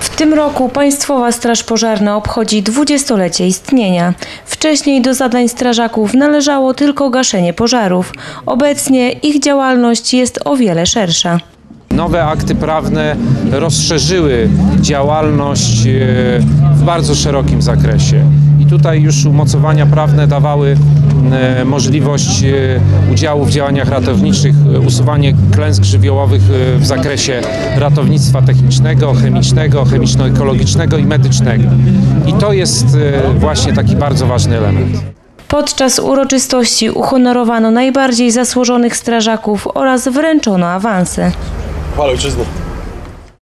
W tym roku Państwowa Straż Pożarna obchodzi 20-lecie istnienia. Wcześniej do zadań strażaków należało tylko gaszenie pożarów. Obecnie ich działalność jest o wiele szersza. Nowe akty prawne rozszerzyły działalność e, w bardzo szerokim zakresie. Tutaj już umocowania prawne dawały e, możliwość e, udziału w działaniach ratowniczych, e, usuwanie klęsk żywiołowych w zakresie ratownictwa technicznego, chemicznego, chemiczno-ekologicznego i medycznego. I to jest właśnie taki bardzo ważny element. Podczas uroczystości uhonorowano najbardziej zasłużonych strażaków oraz wręczono awanse. Chwała ojczyzny.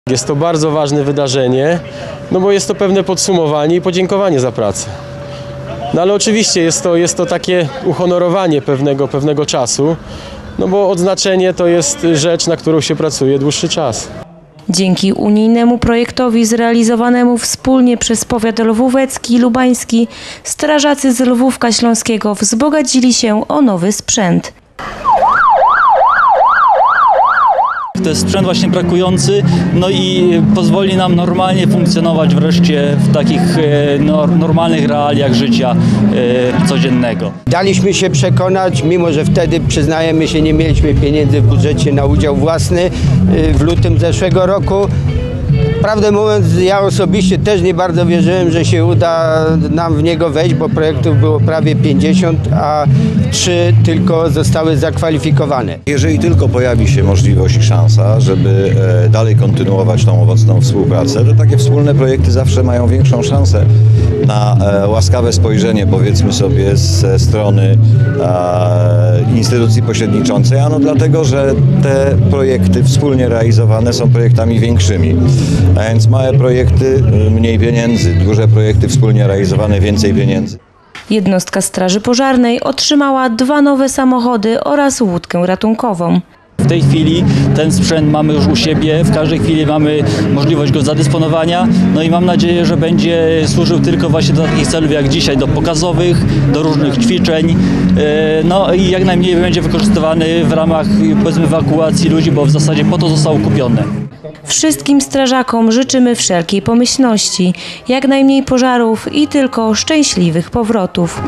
Jest to bardzo ważne wydarzenie, no bo jest to pewne podsumowanie i podziękowanie za pracę. No ale oczywiście jest to, jest to takie uhonorowanie pewnego, pewnego czasu, no bo odznaczenie to jest rzecz, na którą się pracuje dłuższy czas. Dzięki unijnemu projektowi zrealizowanemu wspólnie przez powiat lwówecki i lubański, strażacy z Lwówka Śląskiego wzbogacili się o nowy sprzęt. To jest sprzęt właśnie brakujący, no i pozwoli nam normalnie funkcjonować wreszcie w takich e, no, normalnych realiach życia e, codziennego. Daliśmy się przekonać, mimo że wtedy przyznajemy się, nie mieliśmy pieniędzy w budżecie na udział własny w lutym zeszłego roku. Prawdę mówiąc, ja osobiście też nie bardzo wierzyłem, że się uda nam w niego wejść, bo projektów było prawie 50, a trzy tylko zostały zakwalifikowane. Jeżeli tylko pojawi się możliwość i szansa, żeby e, dalej kontynuować tą owocną współpracę, to takie wspólne projekty zawsze mają większą szansę na e, łaskawe spojrzenie, powiedzmy sobie, ze strony instytucji pośredniczącej, ano dlatego, że te projekty wspólnie realizowane są projektami większymi. A więc małe projekty, e, mniej pieniędzy, duże projekty wspólnie realizowane, więcej pieniędzy. Jednostka Straży Pożarnej otrzymała dwa nowe samochody oraz łódkę ratunkową. W tej chwili ten sprzęt mamy już u siebie, w każdej chwili mamy możliwość go zadysponowania, no i mam nadzieję, że będzie służył tylko właśnie do takich celów jak dzisiaj, do pokazowych, do różnych ćwiczeń, e, no i jak najmniej będzie wykorzystywany w ramach powiedzmy ewakuacji ludzi, bo w zasadzie po to został kupiony. Wszystkim strażakom życzymy wszelkiej pomyślności, jak najmniej pożarów i tylko szczęśliwych powrotów.